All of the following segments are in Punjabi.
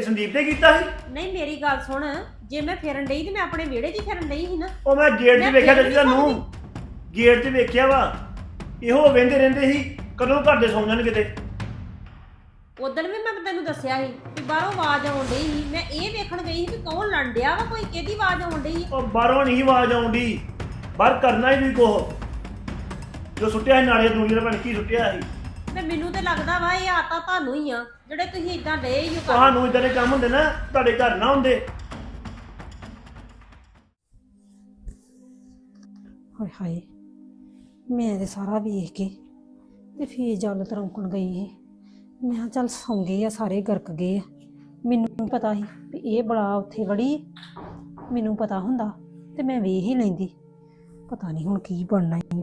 ਇਹ ਸੰਦੀਪ ਨੇ ਕੀਤਾ ਸੀ? ਨਹੀਂ ਮੇਰੀ ਗੱਲ ਸੁਣ। ਜੇ ਮੈਂ ਫਿਰਨ ਡਈ ਤੇ ਮੈਂ ਆਪਣੇ ਵਿਹੜੇ 'ਚ ਹੀ ਫਿਰਨ ਡਈ ਸੀ ਨਾ। ਉਹ ਮੈਂ ਗੇਟ 'ਚ ਮੈਂ ਵੇਖਿਆ ਤੇ ਵੀ ਤੁਹਾਨੂੰ ਗੇਟ 'ਚ ਵੇਖਿਆ ਵਾ ਇਹੋ ਵੇਂਦੇ ਰਹਿੰਦੇ ਸੀ ਕਦੋਂ ਘਰ ਦੇ ਸੌਂ ਜਾਣ ਕਿਤੇ। ਉਦੋਂ ਵੀ ਮੈਂ ਤੈਨੂੰ ਦੱਸਿਆ ਸੀ ਕਿ ਬਾਹਰੋਂ ਆਵਾਜ਼ ਆਉਣ ਡਈ ਸੀ। ਮੈਂ ਇਹ ਵੇਖਣ ਗਈ ਸੀ ਕਿ ਕੌਣ ਲੜ ਡਿਆ ਵਾ ਕੋਈ ਕਿਹਦੀ ਆਵਾਜ਼ ਆਉਣ ਡਈ ਉਹ ਬਾਹਰੋਂ ਨਹੀਂ ਆਵਾਜ਼ ਆਉਂਦੀ ਬਾਹਰ ਕਰਨਾ ਹੀ ਨਹੀਂ ਕੋਹ ਜੋ ਸੁੱਟਿਆ ਸੀ ਨਾਲੇ ਦੁਨੀਆ ਦਾ ਬਣ ਕੀ ਸੁੱਟਿਆ ਸੀ? ਤੇ ਮੈਨੂੰ ਤੇ ਲੱਗਦਾ ਵਾ ਇਹ ਆਤਾ ਤੁਹਾਨੂੰ ਹੀ ਆ ਜਿਹੜੇ ਤੁਸੀਂ ਇਦਾਂ ਡੇ ਹੀ ਹੋ ਕਰ ਤੁਹਾਨੂੰ ਇਦਾਂ ਦੇ ਕੰਮ ਹੁੰਦੇ ਨਾ ਤੁਹਾਡੇ ਘਰ ਨਾ ਹੁੰਦੇ। ਹਾਏ ਹਾਏ ਮੈਂ ਤੇ ਸਾਰਾ ਵੇਖ ਕੇ ਤੇ ਫੇਰ ਜਲ ਤਰੌਂਕਣ ਗਈ ਸੀ। ਮੈਂ ਕਿਹਾ ਚੱਲ ਸੌਂ ਗਏ ਆ ਸਾਰੇ ਗਰਕ ਗਏ ਆ। ਮੈਨੂੰ ਪਤਾ ਸੀ ਵੀ ਇਹ ਬੜਾ ਉੱਥੇ ਵੜੀ। ਮੈਨੂੰ ਪਤਾ ਹੁੰਦਾ ਤੇ ਮੈਂ ਵੇਖ ਹੀ ਲੈਂਦੀ। ਪਤਾ ਨਹੀਂ ਹੁਣ ਕੀ ਬਣਨਾ ਹੈ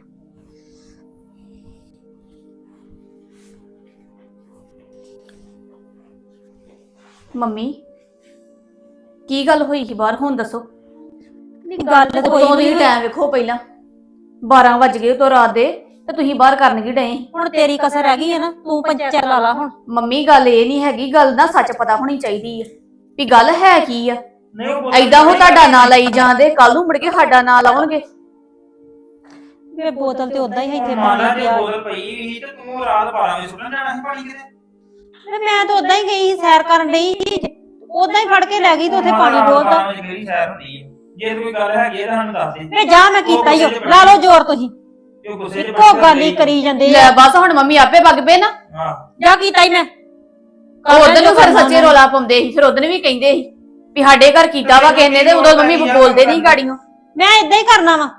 ਮੰਮੀ ਕੀ ਗੱਲ ਹੋਈ ਸੀ ਬਾਹਰ? ਹੁਣ ਦੱਸੋ। ਨਹੀਂ ਗੱਲ ਤਾਂ ਕੋਈ ਨਹੀਂ ਟਾਈਮ ਵੇਖੋ ਪਹਿਲਾਂ। 12 ਵਜ ਗਏ ਉਤੋਂ ਰਾਤ ਦੇ ਤੇ ਤੁਸੀਂ ਬਾਹਰ ਕਰਨ ਕੀ ਡਏ? ਹੁਣ ਤੇਰੀ ਕਸਰ ਰਹਿ ਗਈ ਹੈ ਨਾ ਤੂੰ ਪੰਚਰ ਲਾ ਲਾ ਹੁਣ। ਮੰਮੀ ਗੱਲ ਇਹ ਨਹੀਂ ਹੈਗੀ ਗੱਲ ਦਾ ਸੱਚ ਪਤਾ ਹੋਣੀ ਚਾਹੀਦੀ ਹੈ ਵੀ ਗੱਲ ਹੈ ਕੀ ਆ। ਨਹੀਂ ਉਹ ਐਦਾਂ ਉਹ ਤੁਹਾਡਾ ਨਾਂ ਲਈ ਜਾਂਦੇ ਕੱਲ ਨੂੰ ਮੁੜ ਕੇ ਸਾਡਾ ਨਾਂ ਲਾਉਣਗੇ। ਵੇ ਬੋਤਲ ਤੇ ਉਦਾਂ ਹੀ ਇੱਥੇ ਮਾਲਾ ਪਾਣੀ ਬੋਤਲ ਪਈ ਸੀ ਤੇ ਤੂੰ ਰਾਤ 12 ਵਜੇ ਸੁਣਨ ਜਾਣਾ ਸੀ ਪਾਣੀ ਕਿਤੇ? ਵੇ ਮੈਂ ਤਾਂ ਉਦਾਂ ਹੀ ਗਈ ਸੀ ਸੈਰ ਕਰਨ ਡਈ ਸੀ। ਉਦਾਂ ਹੀ ਫੜ ਕੇ ਲੈ ਗਈ ਤੇ ਉੱਥੇ ਪਾਣੀ ਡੋਲਦਾ 12 ਵਜੇ ਕਿਹੜੀ ਸੈਰ ਹੁੰਦੀ ਹੈ। ਜੇ ਕੋਈ ਗੱਲ ਹੈਗੀ ਹੈ ਤਾਂ ਸਾਨੂੰ ਦੱਸ ਦੇ। ਵੇ ਜਾ ਮੈਂ ਕੀਤਾ ਹੀ। ਲਾ ਲਓ ਜ਼ੋਰ ਤੁਸੀਂ। ਤੇ ਉਹ ਗੁੱਸੇ 'ਚ ਇੱਕੋ ਗੱਲ ਹੀ? ਕਰੀ ਜਾਂਦੇ ਲੈ ਆ ਬਸ ਹੁਣ ਮੰਮੀ ਆਪੇ ਵਗ ਪਏ ਨਾ। ਹਾਂ। ਜਾ ਕੀਤਾ ਹੀ ਮੈਂ। ਉਹ ਉਧਰ ਨੂੰ ਫਿਰ ਸੱਚੇ ਰੋਲਾ ਪਾਉਂਦੇ ਸੀ ਫਿਰ ਉਧਰ ਵੀ ਕਹਿੰਦੇ ਸੀ ਵੀ ਸਾਡੇ ਘਰ ਕੀਤਾ ਵਾ ਕਿਸੇ ਨੇ ਤੇ ਉਦੋਂ ਮੰਮੀ ਬੋਲਦੇ ਨਹੀਂ ਗਾੜੀਆਂ। ਮੈਂ ਇਦਾਂ ਹੀ ਕਰਨਾ ਵਾ।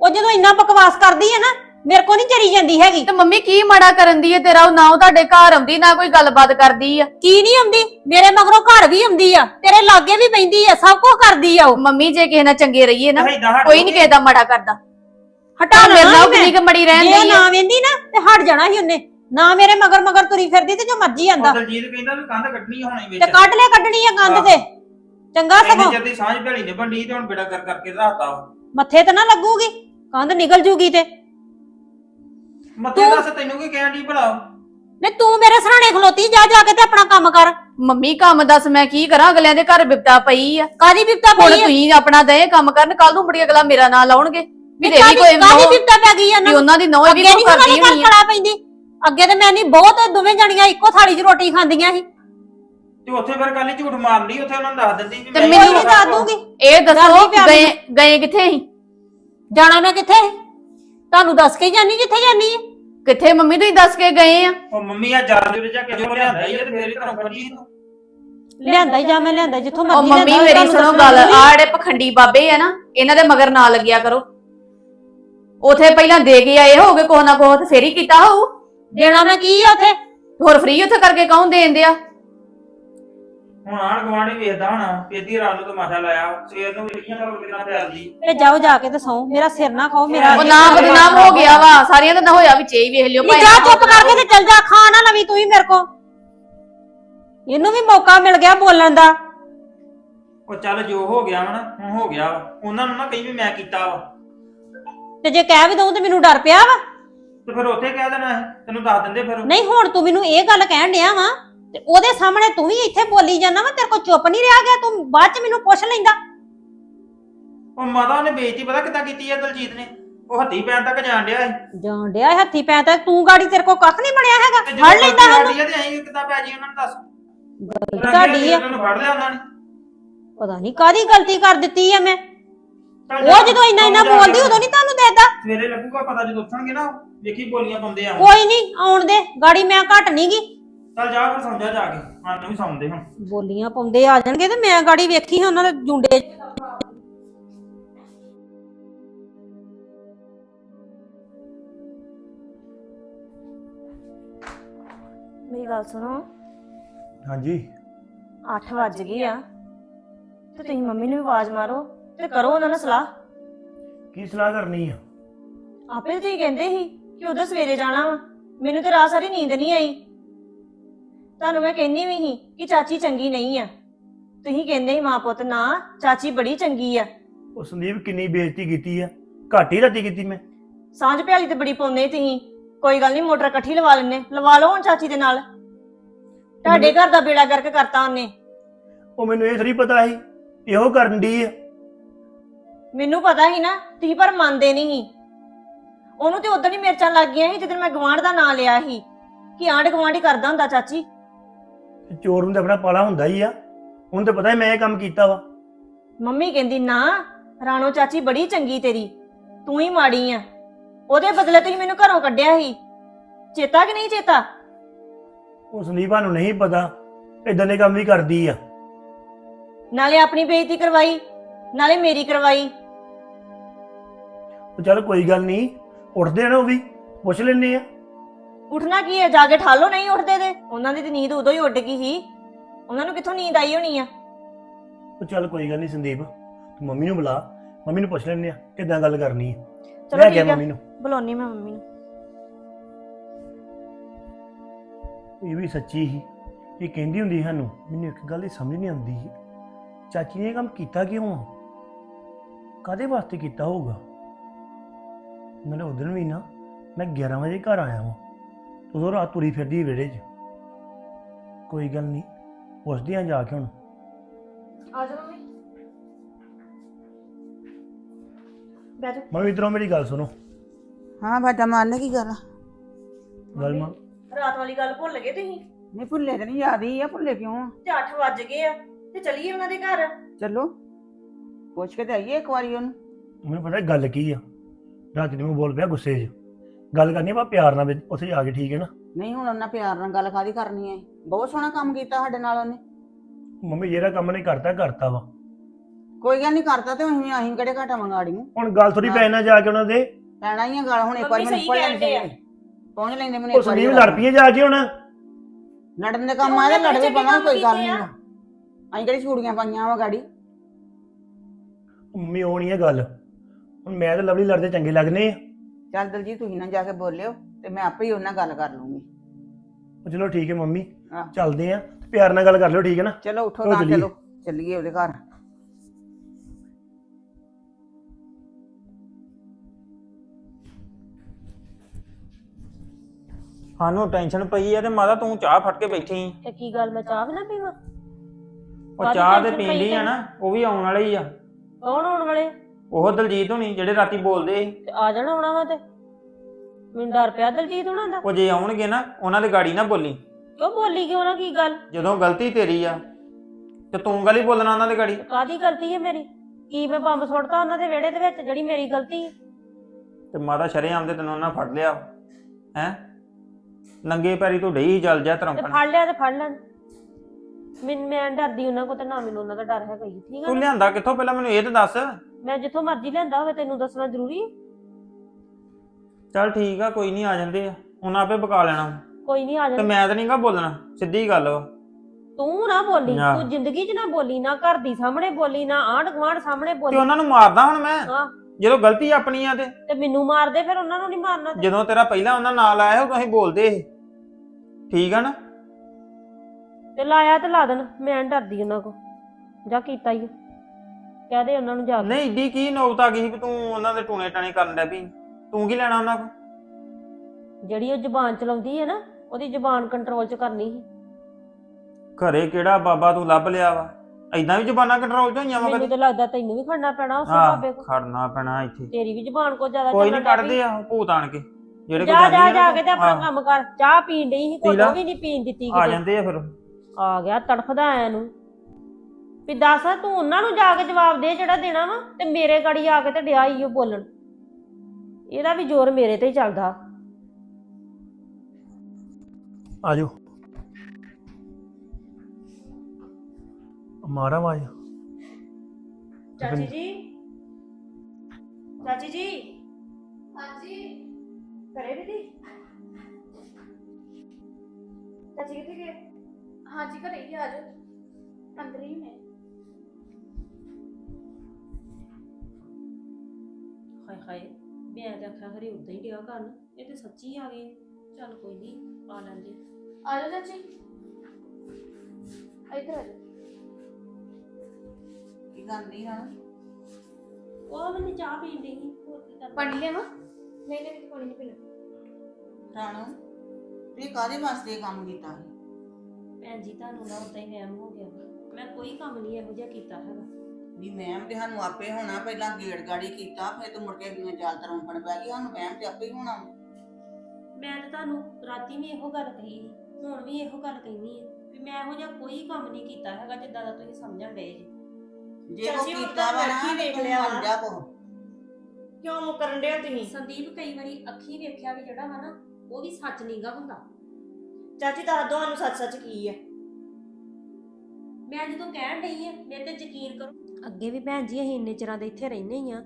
ਉਹ ਜਦੋਂ ਇੰਨਾ ਬਕਵਾਸ ਕਰਦੀ ਹੈ ਨਾ ਮੇਰੇ ਕੋ ਨਹੀਂ ਚਰੀ ਜਾਂਦੀ ਹੈਗੀ। ਤੇ ਮੰਮੀ ਕੀ ਮਾੜਾ ਕਰਨ ਦੀ ਹੈ? ਤੇਰਾ ਉਹ ਨਾ ਉਹ ਤੁਹਾਡੇ ਘਰ ਆਉਂਦੀ ਨਾ ਕੋਈ ਗੱਲਬਾਤ ਕਰਦੀ ਆ। ਕੀ ਨਹੀਂ ਆਉਂਦੀ? ਮੇਰੇ ਮਗਰੋਂ ਘਰ ਵੀ ਆਉਂਦੀ ਆ। ਤੇਰੇ ਲਾਗੇ ਵੀ ਬੈਂਦੀ ਆ ਸਭ ਕੁਝ ਕਰਦੀ ਆ ਉਹ। ਮੰਮੀ ਜੇ ਕਿਸੇ ਨਾਲ ਚੰਗੇ ਰਹੀਏ ਨਾ ਹਟ ਕੋਈ ਨਹੀਂ ਕਿਸੇ ਦਾ ਮਾੜਾ ਕਰਦਾ। ਹਟਾ ਮੇਰੇ ਨਾਲ ਸੀ ਕਿੰਨੀ ਮੈਂ। ਕੁ ਮੜੀ ਰਹਿਣ ਜੇ ਉਹ ਦੀ ਆ। ਨਾ ਵੇਂਦੀ ਨਾ ਤੇ ਹਟ ਜਾਣਾ ਸੀ ਉਹਨੇ। ਨਾ ਮੇਰੇ ਮਗਰ ਮਗਰ ਤੁਰੀ ਫਿਰਦੀ ਤੇ ਜੋ ਮਰਜ਼ੀ ਆਂਦਾ। ਦਲਜੀਤ ਕਹਿੰਦਾ ਵੀ ਕੰਧ ਕੱਢਣੀ ਹੋਣੀ ਤੇ ਵਿੱਚ ਕੱਢ ਲੈ ਕੱਢਣੀ ਆ ਗੰਦ ਤੇ। ਚੰਗਾ ਇੰਨੀ ਸਗੋਂ। ਚਿਰ ਦੀ ਸਾਂਝ ਭੈੜੀ ਨੇ ਬੰਡੀ ਤੇ ਹੁਣ ਬੇੜਾ ਕਰ ਕਰਕੇ ਰਾਤਾ ਮੱਥੇ ਤੇ ਨਾ ਲੱਗੂਗੀ। ਕੰਧ ਨਿਕਲ ਜੂਗੀ ਤੇ। ਮੱਥੇ ਦੱਸ ਤੈਨੂੰ ਕੀ ਕਹਿਣ ਦੀ ਭਲਾ? ਨੇ ਤੂੰ ਮੇਰੇ ਸਰਾਣੇ ਖਲੋਤੀ ਜਾ ਜਾ ਕੇ ਤੇ ਆਪਣਾ ਕੰਮ ਕਰ। ਮੰਮੀ ਕੰਮ ਦੱਸ ਮੈਂ ਕੀ ਕਰਾਂ? ਅਗਲਿਆਂ ਦੇ ਘਰ ਬਿਪਤਾ ਪਈ ਆ। ਕਾਦੀ ਬਿਪਤਾ ਹੁਣ ਪਈ ਆ? ਤੁਸੀਂ ਆਪਣਾ ਦਏ ਕੰਮ ਕਰਨ ਕੱਲ ਨੂੰ ਮੁੜੀ ਅਗਲਾ ਮੇਰਾ ਨਾਂ ਲਾਉਣਗੇ। ਵੀ ਕੋਈ ਕਾਦੀ ਬਿਪਤਾ ਪੈ ਗਈ ਆ ਵੀ ਨਾ? ਉਹਨਾਂ ਦੀ ਨੌ ਵੀ ਅੱਗੇ ਕੋ ਨਹੀਂ ਉਹਨਾਂ ਕਰਦੀ ਹੋਣੀ ਆ। ਕਲਾ ਪੈਂਦੀ। ਅੱਗੇ ਤੇ ਮੈਂ ਨਹੀਂ ਬਹੁਤ ਦੋਵੇਂ ਜਣੀਆਂ ਇੱਕੋ ਥਾਲੀ 'ਚ ਰੋਟੀ ਖਾਂਦੀਆਂ ਸੀ। ਤੇ ਉੱਥੇ ਫਿਰ ਕੱਲ ਹੀ ਝੂਠ ਮਾਰਦੀ ਉੱਥੇ ਉਹਨਾਂ ਨੂੰ ਦੱਸ ਦਿੰਦੀ ਵੀ ਤੇ ਮੈਂ ਮੈਨੂੰ ਕੋਈ ਨਹੀਂ ਦੱਸ ਦੂੰਗੀ। ਇਹ ਦੱਸੋ ਗਏ ਗਏ ਕਿੱਥੇ ਸੀ? ਜਾਣਾ ਮੈਂ ਕਿੱਥੇ ਤੁਹਾਨੂੰ ਦੱਸ ਕੇ ਜਾਨੀ ਜਿੱਥੇ ਜਾਨੀ ਹੈ ਕਿੱਥੇ ਮੰਮੀ ਤੁਸੀਂ ਦੱਸ ਕੇ ਗਏ ਆ? ਉਹ ਮੰਮੀ ਆ ਜਾਲ ਦੇ ਜਾ ਕੇ ਜੋ ਲਿਆਂਦਾ ਹੀ ਆ ਤੇ ਫੇਰ ਹੀ ਤੁਹਾਨੂੰ ਕੱਢੀ ਤੂੰ ਲਿਆਂਦਾ ਹੀ ਜਾ ਮੈਂ ਲਿਆਂਦਾ ਜਿੱਥੋਂ ਉਹ ਮਰਜ਼ੀ ਮੰਮੀ ਲਿਆਂਦਾ, ਮੇਰੀ ਤੁਹਾਨੂੰ ਸੁਣੋ ਗੱਲ ਆ ਜਿਹੜੇ ਪਖੰਡੀ ਬਾਬੇ ਆ ਨਾ ਇਹਨਾਂ ਦੇ ਮਗਰ ਨਾ ਲੱਗਿਆ ਕਰੋ। ਉਥੇ ਪਹਿਲਾਂ ਦੇ ਕੇ ਆਏ ਹੋਗੇ ਕੋਹ ਨਾ ਕੋਹ ਤੇ ਫੇਰ ਹੀ ਕੀਤਾ ਹੋਊ। ਦੇਣਾ ਮੈਂ ਕੀ ਆ ਉੱਥੇ? ਹੋਰ ਫ੍ਰੀ ਉੱਥੇ ਕਰਕੇ ਕੌਣ ਦੇਣ ਦਿਆ? ਹੁਣ ਆਣ ਗਵਾਂਢੀ ਵੇਖਦਾ ਹੋਣਾ ਪੇਦੀ ਰਾਤ ਨੂੰ ਤਮਾਸ਼ਾ ਲਾਇਆ ਸਵੇਰ ਨੂੰ ਵੇਖੀਆਂ ਕਰੋ ਕਿੰਨਾ ਪਿਆਰਦੀ ਤੇ ਜਾਓ ਜਾ ਕੇ ਤੇ ਸੌਂ ਮੇਰਾ ਸਿਰ ਨਾ ਖਾਓ ਮੇਰਾ ਉਹ ਨਾਮ ਬਦਨਾਮ ਹੋ ਗਿਆ ਵਾ ਸਾਰੀਆਂ ਦਾ ਨਾ ਹੋਇਆ ਵਿੱਚ ਹੀ ਵੇਖ ਲਿਓ ਨਹੀਂ ਜਾ ਚੁੱਪ ਕਰਕੇ ਤੇ ਚੱਲ ਜਾ ਖਾ ਨਾ ਲਵੀ ਤੂੰ ਹੀ ਮੇਰੇ ਕੋ ਇਹਨੂੰ ਵੀ ਮੌਕਾ ਮਿਲ ਗਿਆ ਬੋਲਣ ਦਾ। ਉਹ ਚੱਲ ਜੋ ਹੋ ਗਿਆ ਵਾ ਨਾ ਹੁਣ ਹੋ ਗਿਆ ਵਾ। ਉਹਨਾਂ ਨੂੰ ਨਾ ਕਹੀ ਵੀ ਮੈਂ ਕੀਤਾ ਵਾ। ਤੇ ਜੇ ਕਹਿ ਵੀ ਦਊਂ ਤੇ ਮੈਨੂੰ ਡਰ ਪਿਆ ਵਾ। ਤੇ ਫਿਰ ਉੱਥੇ ਕਹਿ ਦੇਣਾ ਤੈਨੂੰ ਦੱਸ ਦਿੰਦੇ ਫਿਰ। ਨਹੀਂ ਹੁਣ ਤੂੰ ਮੈਨੂੰ ਇਹ ਗੱਲ ਕਹਿਣ ਡਿਆ ਵਾ ਤੇ ਉਹਦੇ ਸਾਹਮਣੇ ਤੂੰ ਵੀ ਇੱਥੇ ਬੋਲੀ ਜਾਂਦਾ ਵਾ ਤੇਰੇ ਕੋ ਚੁੱਪ ਨਹੀਂ ਰਿਹਾ ਗਿਆ ਤੂੰ ਬਾਅਦ ਚ ਮੈਨੂੰ ਪੁੱਛ ਲੈਂਦਾ। ਉਹ ਮਾਤਾ ਨੇ ਬੇਇੱਜ਼ਤੀ ਪਤਾ ਕਿੱਦਾਂ ਕੀਤੀ ਹੈ ਦਲਜੀਤ ਨੇ? ਉਹ ਹੱਥੀ ਪੈਣ ਤੱਕ ਜਾਣ ਡਿਆ ਸੀ। ਜਾਣ ਡਿਆ ਇਹ ਹੱਥੀ ਪੈ ਤਾਂ ਤੂੰ ਗਾੜੀ ਤੇਰੇ ਕੋ ਕੱਖ ਨਹੀਂ ਬਣਿਆ ਹੈਗਾ ਤੇ ਫੜ ਲੈਂਦਾ ਗਲਤੀ ਉਹਨੂੰ। ਸਾਡੀ ਆ ਤੇ ਅਸੀਂ ਕਿੱਦਾਂ ਪੈ ਜੀ ਉਹਨਾਂ ਨੂੰ ਦੱਸ। ਤੁਹਾਡੀ ਆ। ਉਹਨਾਂ ਨੂੰ ਫੜ ਲਿਆ ਉਹਨਾਂ ਨੇ। ਪਤਾ ਨਹੀਂ ਕਾਦੀ ਗਲਤੀ ਕਰ ਦਿੱਤੀ ਆ ਮੈਂ। ਚੱਲ ਜਾ, ਉਹ ਜਦੋਂ ਇੰਨਾ ਇੰਨਾ ਜਾ ਕੇ। ਬੋਲਦੀ ਉਦੋਂ ਨਹੀਂ ਤੁਹਾਨੂੰ ਦੇਦਾ। ਸਵੇਰੇ ਲੱਗੂਗਾ ਪਤਾ ਜਦੋਂ ਉੱਠਣਗੇ ਨਾ ਵੇਖੀ ਬੋਲੀਆਂ ਪਾਉਂਦੇ ਆ ਕੋਈ ਨਹੀਂ ਆਉਣ ਦੇ। ਗਾੜੀ ਮੈਂ ਘਟ ਨਹੀਂ ਗਈ ਚੱਲ ਜਾ ਫਿਰ ਸਮਝਾ ਜਾ ਕੇ ਸਾਨੂੰ ਵੀ ਸੌਂਦੇ ਹੁਣ। ਬੋਲੀਆਂ ਪਾਉਂਦੇ ਆ ਜਾਣਗੇ ਤੇ ਮੈਂ ਗਾੜੀ ਵੇਖੀ ਉਹਨਾਂ ਦੇ ਜੁੰਡੇ। ਮੇਰੀ ਗੱਲ ਸੁਣੋ। ਹਾਂਜੀ। 8 ਵੱਜ ਗਏ ਆ। ਤੇ ਤੁਸੀਂ ਮੰਮੀ ਨੂੰ ਵੀ ਆਵਾਜ਼ ਮਾਰੋ ਤੇ ਕਰੋ ਉਹਨਾਂ ਨਾਲ ਸਲਾਹ। ਕੀ ਸਲਾਹ ਕਰਨੀ ਆ? ਆਪੇ ਤੁਸੀਂ ਕਹਿੰਦੇ ਸੀ ਕਿ ਉਧਰ ਸਵੇਰੇ ਜਾਣਾ ਵਾ। ਮੈਨੂੰ ਤੇ ਰਾਤ ਸਾਰੀ ਨੀਂਦ ਨਹੀਂ ਆਈ। ਤੁਹਾਨੂੰ ਮੈਂ ਕਹਿੰਦੀ ਵੀ ਸੀ ਕਿ ਚਾਚੀ ਚੰਗੀ ਨਹੀਂ ਆ। ਤੁਸੀਂ ਕਹਿੰਦੇ ਸੀ ਮਾਂ ਪੁੱਤ ਨਾ ਚਾਚੀ ਬੜੀ ਚੰਗੀ ਆ। ਉਹ ਸੰਦੀਪ ਕਿੰਨੀ ਬੇਇੱਜ਼ਤੀ ਕੀਤੀ ਆ। ਘੱਟ ਹੀ ਰਾਤੀ ਕੀਤੀ ਮੈਂ। ਸਾਂਝ ਪਿਆਲੀ ਤੇ ਬੜੀ ਪਾਉਂਦੇ ਤੁਸੀਂ। ਕੋਈ ਗੱਲ ਨਹੀਂ ਮੋਟਰ ਇਕੱਠੀ ਲਵਾ ਲੈਣੇ ਲਵਾ ਲਓ ਹੁਣ ਚਾਚੀ ਦੇ ਨਾਲ। ਤੁਹਾਡੇ ਘਰ ਦਾ ਬੇੜਾ ਗਰਕ ਕਰਤਾ ਉਹਨੇ। ਉਹ ਮੈਨੂੰ ਇਹ ਥੋੜੀ ਪਤਾ ਸੀ ਇਹੋ ਕਰਨ ਦੀ ਆ। ਮੈਨੂੰ ਪਤਾ ਸੀ ਨਾ ਤੁਸੀਂ ਪਰ ਮੰਨਦੇ ਨਹੀਂ ਸੀ। ਉਹਨੂੰ ਤੇ ਉਦੋਂ ਹੀ ਮਿਰਚਾਂ ਲੱਗ ਗਈਆਂ ਸੀ ਜਦੋਂ ਮੈਂ ਗਵਾਂਢ ਦਾ ਨਾਂ ਲਿਆ ਸੀ। ਕਿ ਆਂਢ ਗਵਾਂਢ ਹੀ ਕਰਦਾ ਹੁੰਦਾ ਚਾਚੀ। ਤੇ ਚੋਰ ਨੂੰ ਤਾਂ ਆਪਣਾ ਪਾਲਾ ਹੁੰਦਾ ਹੀ ਆ। ਹੁਣ ਤਾਂ ਪਤਾ ਹੀ ਮੈਂ ਇਹ ਕੰਮ ਕੀਤਾ ਵਾ। ਮੰਮੀ ਕਹਿੰਦੀ ਨਾ ਰਾਣੋ ਚਾਚੀ ਬੜੀ ਚੰਗੀ ਤੇਰੀ। ਤੂੰ ਹੀ ਮਾੜੀ ਆ। ਉਹਦੇ ਬਦਲੇ ਤੁਸੀਂ ਮੈਨੂੰ ਘਰੋਂ ਕੱਢਿਆ ਸੀ। ਚੇਤਾ ਕਿ ਨਹੀਂ ਚੇਤਾ? ਉਹ ਸੰਦੀਪਾ ਨੂੰ ਨਹੀਂ ਪਤਾ ਇਦਾਂ ਦੇ ਕੰਮ ਵੀ ਕਰਦੀ ਆ। ਨਾਲੇ ਆਪਣੀ ਬੇਇੱਜ਼ਤੀ ਕਰਵਾਈ ਨਾਲੇ ਮੇਰੀ ਕਰਵਾਈ। ਉਹ ਚੱਲ ਕੋਈ ਗੱਲ ਨਹੀਂ ਉੱਠਦੇ ਆ ਨਾ ਉਹ ਵੀ ਪੁੱਛ ਲੈਨੇ ਆ। ਉੱਠਣਾ ਕੀ ਹੈ? ਜਾ ਕੇ ਠਾਲੋ ਨਹੀਂ ਉੱਠਦੇ ਤੇ। ਉਹਨਾਂ ਦੀ ਤੇ ਨੀਂਦ ਉਦੋਂ ਹੀ ਉੱਡ ਗਈ ਸੀ। ਉਹਨਾਂ ਨੂੰ ਕਿੱਥੋਂ ਨੀਂਦ ਆਈ ਹੋਣੀ ਆ? ਉਹ ਚੱਲ ਕੋਈ ਗੱਲ ਨਹੀਂ ਸੰਦੀਪ ਤੂੰ ਮੰਮੀ ਨੂੰ ਬੁਲਾ। ਮੰਮੀ ਨੂੰ ਪੁੱਛ ਲੈਨੇ ਆ ਕਿੱਦਾਂ ਗੱਲ ਕਰਨੀ ਆ? ਚਲੋ ਲੈ ਗਿਆ ਠੀਕ ਆ। ਮੰਮੀ ਨੂੰ। ਬੁਲਾਉਣੀ ਮੈਂ ਮੰਮੀ ਨੂੰ। ਇਹ ਵੀ ਸੱਚੀ ਹੀ। ਇਹ ਕਹਿੰਦੀ ਹੁੰਦੀ ਸੀ ਸਾਨੂੰ ਮੈਨੂੰ ਇੱਕ ਗੱਲ ਦੀ ਸਮਝ ਨਹੀਂ ਆਉਂਦੀ ਚਾਚੀ ਨੇ ਇਹ ਕੰਮ ਕੀਤਾ ਕਿਉਂ? ਆ ਕਾਦੇ ਵਾਸਤੇ ਕੀਤਾ ਹੋਊਗਾ? ਨਾਲੇ ਉਦੋਂ ਵੀ ਨਾ ਮੈਂ 11 ਵਜੇ ਘਰ ਆਇਆ ਵਾਂ। ਉਦੋਂ ਰਾਤ ਤੁਰੀ ਫਿਰਦੀ ਵਿਹੜੇ 'ਚ। ਕੋਈ ਗੱਲ ਨਹੀਂ ਪੁੱਛਦੇ ਆ ਜਾ ਕੇ ਹੁਣ। ਆ ਜਾ ਮੰਮੀ। ਬੈਠ ਮੈਂ ਇਧਰੋਂ ਮੇਰੀ ਗੱਲ ਸੁਣੋ। ਹਾਂ ਬਾਟਾ ਮਾਰਨੇ ਕੀ ਗੱਲ? ਗੱਲ ਮਾਂ ਰਾਤ ਵਾਲੀ ਗੱਲ ਭੁੱਲ ਗਏ ਤੁਸੀਂ? ਨਹੀਂ ਭੁੱਲੇ ਤੇ ਨਹੀਂ ਯਾਦ ਹੀ ਆ ਭੁੱਲੇ ਕਿਉਂ ਆ? ਤੇ 8 ਵੱਜ ਗਏ ਆ ਤੇ ਚਲੀਏ ਉਹਨਾਂ ਦੇ ਘਰ? ਚਲੋ ਪੁੱਛ ਕੇ ਤੇ ਆਈਏ ਇੱਕ ਵਾਰੀ ਉਹਨੂੰ। ਮੈਨੂੰ ਪਤਾ ਗੱਲ ਕੀ ਆ। ਰਾਤ ਨੂੰ ਮੈਂ ਬੋਲ ਪਿਆ ਗੁੱਸੇ 'ਚ। ਗੱਲ ਕਰਨੀ ਆਪਾਂ ਪਿਆਰ ਨਾਲ ਵਿੱਚ ਉੱਥੇ ਜਾ ਕੇ ਠੀਕ ਹੈ ਨਾ? ਨਹੀਂ ਹੁਣ ਉਹਨਾਂ ਪਿਆਰ ਨਾਲ ਗੱਲ ਕਾਦੀ ਕਰਨੀ ਹੈ? ਬਹੁਤ ਸੋਹਣਾ ਕੰਮ ਕੀਤਾ ਸਾਡੇ ਨਾਲ ਉਹਨੇ। ਮੰਮੀ ਜਿਹੜਾ ਕੰਮ ਨੇ ਕਰਤਾ ਕਰਤਾ ਵਾ। ਕੋਈ ਗੱਲ ਨਹੀਂ ਕਰਤਾ ਤੇ ਅਸੀਂ ਅਸੀਂ ਕਿਹੜੇ ਘਾਟਾ ਮੰਗਾੜੀ ਨੂੰ ਹੁਣ ਗੱਲ ਥੋੜੀ ਪੈ ਨਾ ਜਾ ਕੇ ਉਹਨਾਂ ਦੇ। ਪੈਣਾ ਹੀ ਆ ਗੱਲ ਹੁਣ ਇੱਕ ਵਾਰੀ ਮੈਨੂੰ ਆ। ਲੈਂਦੇ ਪਹੁੰਚ ਲੈਂਦੇ ਮੈਨੂੰ ਉਹ ਸੰਦੀਪ ਲੜ ਪਈਆਂ ਜਾ ਕੇ ਹੁਣ। ਲੜਨ ਦੇ ਕੰਮ ਉਹਨੇ ਲੜਦੇ ਚੰਗੇ ਪਵਾਂ ਕੋਈ ਗੱਲ ਨਹੀਂ ਆ। ਅਸੀਂ ਕਿਹੜੀ ਛੂੜੀਆਂ ਪਾਈਆਂ ਵਾ ਗਾੜੀ? ਮੰਮੀ ਉਹ ਨਹੀਂ ਹੈ ਗੱਲ। ਹੁਣ ਮੈਂ ਤੇ ਲਵਲੀ ਲੜਦੇ ਚੰਗੇ ਲੱਗਨੇ ਆ। ਚੱਲ ਦਲਜੀ ਤੁਸੀਂ ਨਾ ਜਾ ਕੇ ਬੋਲਿਓ ਤੇ ਮੈਂ ਆਪੇ ਹੀ ਉਹਨਾਂ ਨਾਲ ਗੱਲ ਕਰ ਲੂੰਗੀ। ਉਹ ਚਲੋ ਠੀਕ ਹੈ ਮੰਮੀ ਆਹ। ਚੱਲਦੇ ਆ ਪਿਆਰ ਨਾਲ ਗੱਲ ਕਰ ਲਿਓ ਠੀਕ ਹੈ ਨਾ? ਚਲੋ ਉੱਠੋ ਚਲੋ ਤਾਂ ਚੱਲੀਏ। ਚਲੋ ਚੱਲੀਏ ਉਹਦੇ ਘਰ। ਸਾਨੂੰ ਟੈਨਸ਼ਨ ਪਈ ਆ ਤੇ ਮਾਤਾ ਤੂੰ ਚਾਹ ਫੜ ਕੇ ਬੈਠੀ। ਆਂ। ਤੇ ਕੀ ਗੱਲ ਮੈਂ ਚਾਹ ਵੀ ਨਾ ਪੀਵਾਂ? ਉਹ ਕਾਹਦੀ ਚਾਹ ਤੇ tension ਪੀਣ ਪਈ ਲਈ ਆ ਨਾ ਉਹ ਵੀ ਆਉਣ ਵਾਲੇ ਹੀ ਆ। ਕੌਣ ਆਉਣ ਵਾਲੇ? ਉਹ ਦਲਜੀਤ ਹੋਣੀ ਜਿਹੜੇ ਰਾਤੀ ਬੋਲਦੇ ਸੀ। ਤੇ ਆ ਜਾਣਾ ਹੋਣਾ ਵਾ ਤੇ? ਮੈਨੂੰ ਡਰ ਪਿਆ ਦਲਜੀਤ ਉਹਨਾਂ ਦਾ। ਉਹ ਜੇ ਆਉਣਗੇ ਨਾ ਉਹਨਾਂ ਦੇ ਗਾੜੀ ਨਾ ਬੋਲੀ। ਕਿਉਂ ਬੋਲੀ ਕਿਉਂ ਨਾ ਕੀ ਗੱਲ? ਜਦੋਂ ਗਲਤੀ ਤੇਰੀ ਆ ਤੇ ਤੂੰ ਗੱਲ ਬੋਲਣਾ ਉਹਨਾਂ ਦੇ ਗਾੜੀ। ਕਾਦੀ ਗਲਤੀ ਹੈ ਮੇਰੀ? ਕੀ ਮੈਂ ਬੰਬ ਸੁੱਟਤਾ ਉਹਨਾਂ ਦੇ ਵਿਹੜੇ ਦੇ ਵਿੱਚ ਜਿਹੜੀ ਮੇਰੀ ਗਲਤੀ ਹੈ? ਤੇ ਮਾਤਾ ਸ਼ਰੇਆਮ ਦੇ ਤੈਨੂੰ ਉਹਨਾਂ ਫੜ ਲਿਆ। ਹੈ? ਨੰਗੇ ਪੈਰੀ ਤੂੰ ਡਈ ਜਲ ਜਾ ਤੇ ਤਰੰਕਣ ਫੜ ਲਿਆ ਤੇ ਫੜ ਲੈਣ। ਮੈਨੂੰ ਮੈਂ ਡਰਦੀ ਉਹਨਾਂ ਕੋ ਤੇ ਨਾ ਮੈਨੂੰ ਉਹਨਾਂ ਦਾ ਡਰ ਹੈਗਾ ਹੀ ਠੀਕ ਹੈ ਤੂੰ? ਲਿਆਂਦਾ ਕਿੱਥੋਂ? ਪਹਿਲਾਂ ਮੈਨੂੰ ਇਹ ਤੇ ਦੱਸ। ਮੈਂ ਜਿੱਥੋਂ ਮਰਜ਼ੀ ਲੈਂਦਾ ਹੋਵੇ ਤੈਨੂੰ ਦੱਸਣਾ ਜ਼ਰੂਰੀ? ਹੈ ਚੱਲ ਠੀਕ ਆ ਕੋਈ ਨਹੀਂ ਆ ਜਾਂਦੇ ਆ। ਉਹਨਾਂ ਆਪੇ ਬਕਾ ਲੈਣਾ। ਕੋਈ ਨਹੀਂ ਆ ਤੇ ਜਾ ਮੈਂ ਤਾਂ ਨਹੀਂਗਾ ਬੋਲਣਾ ਸਿੱਧੀ ਗੱਲ ਵਾ। ਤੂੰ ਨਾ ਬੋਲੀ ਨਾ। ਤੂੰ ਜ਼ਿੰਦਗੀ 'ਚ ਨਾ ਬੋਲੀ ਨਾ ਘਰ ਦੀ ਸਾਹਮਣੇ ਬੋਲੀ ਨਾ ਆਂਢ ਗੁਆਂਢ ਸਾਹਮਣੇ ਤੇ ਬੋਲੀ ਉਹਨਾਂ ਨੂੰ ਮਾਰਦਾ ਹੁਣ ਮੈਂ? ਹਾਂ। ਜਦੋਂ ਗਲਤੀ ਆਪਣੀ ਆ ਤੇ। ਤੇ ਮੈਨੂੰ ਮਾਰਦੇ ਫਿਰ ਉਹਨਾਂ ਨੂੰ ਨਹੀਂ ਮਾਰਨਾ ਤੇ। ਜਦੋਂ ਤੇਰਾ ਪਹਿਲਾਂ ਉਹਨਾਂ ਨਾਲ ਆਇਆ ਸੀ, ਉਦੋਂ ਅਸੀਂ ਬੋਲਦੇ ਸੀ। ਠੀਕ ਆ ਨਾ? ਤੇ ਲਾਇਆ ਤੇ ਲਾ ਦੇਣ ਮੈਂ ਨੀ ਡਰਦੀ ਉਹਨਾਂ ਕੋ ਜਾ ਕੀਤਾ ਹੀ ਕਹਿ ਦੇ ਉਹਨਾਂ ਨੂੰ ਜਾ ਕੇ। ਨਹੀਂ ਏਡੀ ਕੀ ਨੌਬਤ ਆ ਗਈ ਸੀ ਕਿ ਤੂੰ ਉਹਨਾਂ ਦੇ ਟੂਣੇ ਟਾਣੇ ਕਰਨ ਲੱਗ ਪਈ ਤੂੰ ਕੀ ਲੈਣਾ ਉਹਨਾਂ ਕੋਲ? ਜਿਹੜੀ ਉਹ ਜ਼ੁਬਾਨ ਚਲਾਉਂਦੀ ਹੈ ਨਾ ਉਹਦੀ ਜ਼ੁਬਾਨ ਕੰਟਰੋਲ 'ਚ ਕਰਨੀ ਸੀ। ਘਰੇ ਕਿਹੜਾ ਬਾਬਾ ਤੂੰ ਲੱਭ ਲਿਆ ਵਾ? ਐਦਾਂ ਵੀ ਜ਼ਬਾਨਾਂ ਕੰਟਰੋਲ ਚ ਹੋਈਆਂ ਵਾ ਮੈਨੂੰ ਕਦੇ? ਤਾਂ ਲੱਗਦਾ ਤੈਨੂੰ ਵੀ ਖੜਨਾ ਪੈਣਾ ਉਸੇ ਹਾਂ ਬਾਬੇ ਕੋ ਖੜਨਾ ਪੈਣਾ ਇੱਥੇ। ਤੇਰੀ ਵੀ ਜ਼ੁਬਾਨ ਕੋ ਜ਼ਿਆਦਾ ਕੋਈ ਨਹੀਂ ਚੱਲਣ ਲੱਗ ਕੱਢਦੇ ਆ ਭੂਤ ਆਣ ਕੇ। ਜਿਹੜੇ ਜਾ ਜਾਂਦੀ ਜਾ ਆ ਕੇ ਤੇ ਆਪਣਾ ਹਾਂ, ਕੰਮ ਕਰ। ਚਾਹ ਪੀਣ ਡਈ ਸੀ ਕੋਈ ਪੀ ਲਾ। ਵੀ ਨਹੀਂ ਪੀਣ ਦਿੱਤੀ ਆ ਕਿਤੇ। ਜਾਂਦੇ ਆ ਫਿਰ। ਆ ਗਿਆ ਤੜਫਦਾ ਆਇਆ ਨੂੰ ਵੀ ਦੱਸ ਤੂੰ ਉਹਨਾਂ ਨੂੰ ਜਾ ਕੇ ਜਵਾਬ ਦੇ ਜਿਹੜਾ ਦੇਣਾ ਵਾ ਤੇ ਮੇਰੇ ਗੜੀ ਆ ਕੇ ਤੇ ਡਿਆ ਈ ਉਹ ਬੋਲਣ। ਇਹਦਾ ਵੀ ਜ਼ੋਰ ਮੇਰੇ ਤੇ ਹੀ ਚੱਲਦਾ। ਆਜੋ। ਮਾਰਾ ਆਵਾਜ਼। ਚਾਚੀ ਜੀ। ਚਾਚੀ ਜੀ। ਹਾਂਜੀ। ਘਰੇ ਦੀਦੀ ਚਾਚੀ ਕਿੱਥੇ ਗਏ? ਹਾਂਜੀ ਘਰੇ ਹੀ ਆ ਜਾਓ ਅੰਦਰ ਹੀ ਨੇ ਹਾਏ ਹਾਏ ਮੈਂ ਤਾਂ ਆਖਿਆ ਖਰੇ ਉਦਾਂ ਹੀ ਡਿਆ ਕਰਨ ਇਹ ਤੇ ਸੱਚੀ ਆ ਗਏ। ਚੱਲ ਕੋਈ ਨਹੀਂ ਆ ਲੈਂਦੇ। ਆ ਜਾਓ ਚਾਚੀ। ਇੱਧਰ ਆ ਜਾਓ। ਕੀ ਗੱਲ ਨਹੀਂ ਹਾਂ ਉਹ ਮੈਨੂੰ ਚਾਹ ਪੀਣ ਡਈ ਸੀ ਹੋਰ ਕੀ ਕਰਨਾ। ਪਾਣੀ ਲਿਆਵਾਂ ਨਹੀਂ ਨਹੀਂ ਪਾਣੀ ਨਹੀਂ ਪੀਣਾ। ਰਾਣੋ ਤੂੰ ਕਾਦੇ ਵਾਸਤੇ ਇਹ ਕੰਮ ਕੀਤਾ ਸੀ? ਭੈਣ ਜੀ ਤੁਹਾਨੂੰ ਨਾ ਉਦਾਂ ਹੀ ਵਹਿਮ ਹੋ ਗਿਆ। ਮੈਂ ਕੋਈ ਕੰਮ ਨਹੀਂ ਇਹੋ ਜਿਹਾ ਕੀਤਾ ਹੈਗਾ। ਨਹੀਂ ਮੈਮ ਤੇ ਸਾਨੂੰ ਆਪੇ ਹੋਣਾ ਪਹਿਲਾਂ ਗੇੜ ਗਾੜੀ ਕੀਤਾ ਫਿਰ ਤੂੰ ਮੁੜ ਕੇ ਜਾਲ ਤਰੰਪਣ ਪੈ ਗਈ ਸਾਨੂੰ ਮੈਮ ਤੇ ਆਪੇ ਹੀ ਹੋਣਾ ਮੈਂ ਤਾਂ ਤੁਹਾਨੂੰ ਰਾਤੀ ਵੀ ਇਹੋ ਗੱਲ ਕਹੀ ਸੀ ਹੁਣ ਵੀ ਇਹੋ ਗੱਲ ਕਹਿਨੀ ਹੈ ਵੀ ਮੈਂ ਇਹੋ ਜਿਹਾ ਕੋਈ ਕੰਮ ਨਹੀਂ ਕੀਤਾ ਹੈਗਾ ਜਿੱਦਾਂ ਦਾ ਤੁਸੀਂ ਸਮਝਣ ਡਏ ਜੀ। ਜੇ ਕੋ ਚਾਚੀ ਹੁਣ ਕੀਤਾ ਤਾਂ ਵਾ ਨਾ ਵੇਖ ਤੂੰ ਲਿਆ ਮੰਨ ਵਾ। ਜਾ ਕੋ ਕਿਉਂ ਮੁਕਰਨ ਡਿਆ ਤੁਸੀਂ? ਸੰਦੀਪ ਕਈ ਵਾਰੀ ਅੱਖੀ ਵੇਖਿਆ ਵੀ ਜਿਹੜਾ ਵਾ ਨਾ ਉਹ ਵੀ ਸੱਚ ਨਹੀਂਗਾ ਹੁੰਦਾ। ਚਾਚੀ ਦੱਸ ਦੋ ਸਾਨੂੰ ਸੱਚ ਸੱਚ ਕੀ ਆ? ਮੈਂ ਜਦੋਂ ਕਹਿਣ ਡਈ ਆ ਮੇਰੇ ਤੇ ਯਕੀਨ ਕਰੋ ਅੱਗੇ ਵੀ ਭੈਣ ਜੀ ਅਸੀਂ ਇੰਨੇ ਚਿਰਾਂ ਦੇ ਇੱਥੇ ਰਹਿੰਦੇ ਹੀ ਆ।